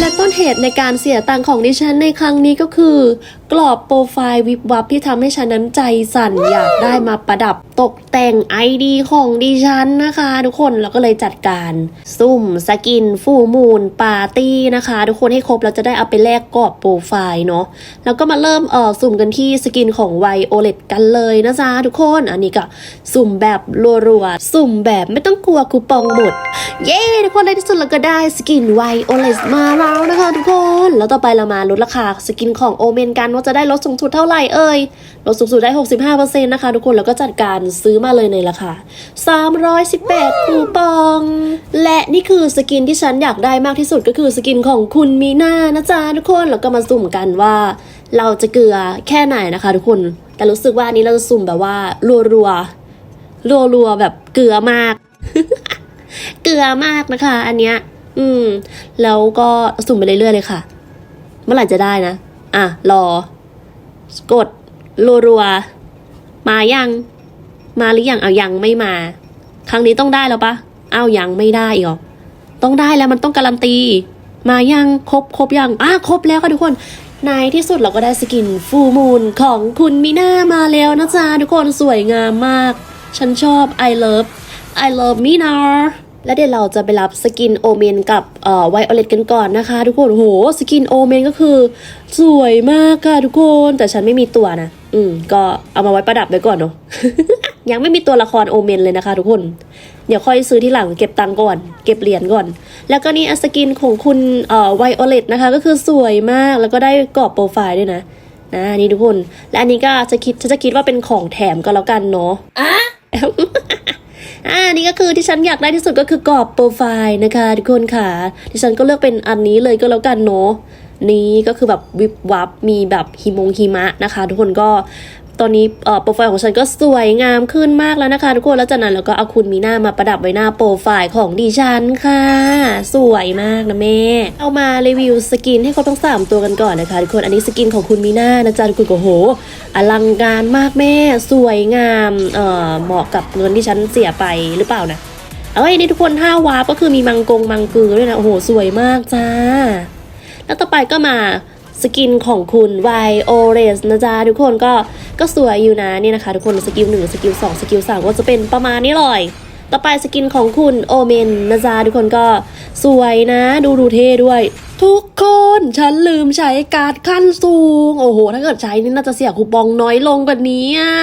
และต้นเหตุในการเสียตังของดิฉันในครั้งนี้ก็คือ กรอบโปรไฟล์วิบวับที่ทำให้ฉันนั้นใจสั่นอยากได้มาประดับตกแต่งไอดีของดิฉันนะคะ ทุกคนแล้วก็เลยจัดการ ซุ่มสกิน ฟูมูลปาร์ตี้นะคะ ทุกคนให้ครบเราจะได้เอาไปแลกกรอบโปรไฟล์เนาะแล้วก็มาเริ่มเออสุ่มกันที่สกินของไวโอเลตกันเลยนะจ๊ะทุกคนอันนี้ก็สุ่มแบบรัวๆสุ่มแบบไม่ต้องกลัวคูปองหมด เย้ทุกคนในที่สุดเราก็ได้สกินไวโอเลสมาแล้วนะคะทุกคน แล้วต่อไปเรามาลดราคาสกินของโอเมนกันว่าจะได้ลดสูงสุดเท่าไหร่เอ่ย ลดสูงสุดได้ 65%นะคะทุกคน แล้วก็จัดการซื้อมาเลยในราคา 318 คูปอง และนี่คือสกินที่ฉันอยากได้มากที่สุดก็คือสกินของคุณมีหน้านะจ๊ะทุกคน แล้วก็มาสุ่มกันว่า เราจะเกลือแค่ไหนนะคะทุกคน แต่รู้สึกว่าอันนี้เราจะสุ่มแบบว่ารัวๆรัวๆแบบเกลือมาก เกลือมากนะคะ อันเนี้ย อืม แล้วก็สุ่มไปเรื่อยๆเลยค่ะ เมื่อไหร่จะได้นะ อะ รอ กดรัวๆมายัง มาหรือยังเอายังไม่มา ครั้งนี้ต้องได้แล้วปะเอายังไม่ได้อีกหรอต้องได้แล้วมันต้องการันตี มายังครบครบยังอะครบแล้วค่ะทุกคนในที่สุดเราก็ได้สกินฟูมูลของคุณมิน่ามาแล้วนะจ๊ะทุกคนสวยงามมาก ฉันชอบ I love I love Mina และเดี๋ยวเราจะไปรับสกินโอเมนกับเอ่อไวโอเลตกันก่อนนะคะ ทุกคนโหสกินโอเมนก็คือ สวยมากค่ะทุกคนแต่ฉันไม่มีตัวนะ อืม ก็เอามาไว้ประดับไว้ก่อนเนาะยังไม่มีตัวละครโอเมนเลยนะคะ ทุกคน เดี๋ยวค่อยซื้อที่หลังเก็บตังก่อน เก็บเหรียญก่อน แล้วก็นี่อสกินของคุณเอ่อไวโอเลตนะคะ ก็คือสวยมากแล้วก็ได้กรอบโปรไฟล์ด้วยนะนะนี่ทุกคน และอันนี้ก็จะคิดจะคิดว่าเป็นของแถมก็แล้วกันเนาะ อ่านี่ก็คือที่ฉันอยากได้ที่สุดก็คือกรอบโปรไฟล์นะคะทุกคนค่ะดิฉันก็เลือกเป็นอันนี้เลยก็แล้วกันเนาะนี้ก็คือแบบวิบวับมีแบบฮิมงฮิมะนะคะ ทุกคนก็ ตอนนี้โปรไฟล์ของฉันก็สวยงามขึ้นมากแล้วนะคะทุกคนแล้วจากนั้นเราก็เอาคุณมีหน้ามาประดับไว้หน้าโปรไฟล์ของดิฉันค่ะ สวยมากนะแม่ เอามารีวิวสกินให้เขาต้งสามตัวกันก่อนนะคะทุกคนอันนี้สกินของคุณมีหน้านะจ๊ะทุกคนก็โห อลังการมากแม่ สวยงามเอ่อเหมาะกับเงินที่ฉันเสียไปหรือเปล่านะเอ้ยนี่ทุกคนห้าวาร์ปก็คือมีมังกงมังกือด้วยนะโอ้โหสวยมากจ้า แล้วต่อไปก็มา สกินของคุณไวโอเรสนะจ๊ะทุกคนก็ก็สวยอยู่นะนี่นะคะ ทุกคนสกิลหนึ่งสกิลสองสกิลสามก็จะเป็นประมาณนี้เลยต่อไปสกินของคุณโอเมนนะจ๊ะทุกคนก็สวยนะ ดูดูเท่ด้วย ทุกคนฉันลืมใช้การ์ดขั้นสูง โอ้โห ถ้าเกิดใช้นี่น่าจะเสียคูปองน้อยลงกว่านี้อะ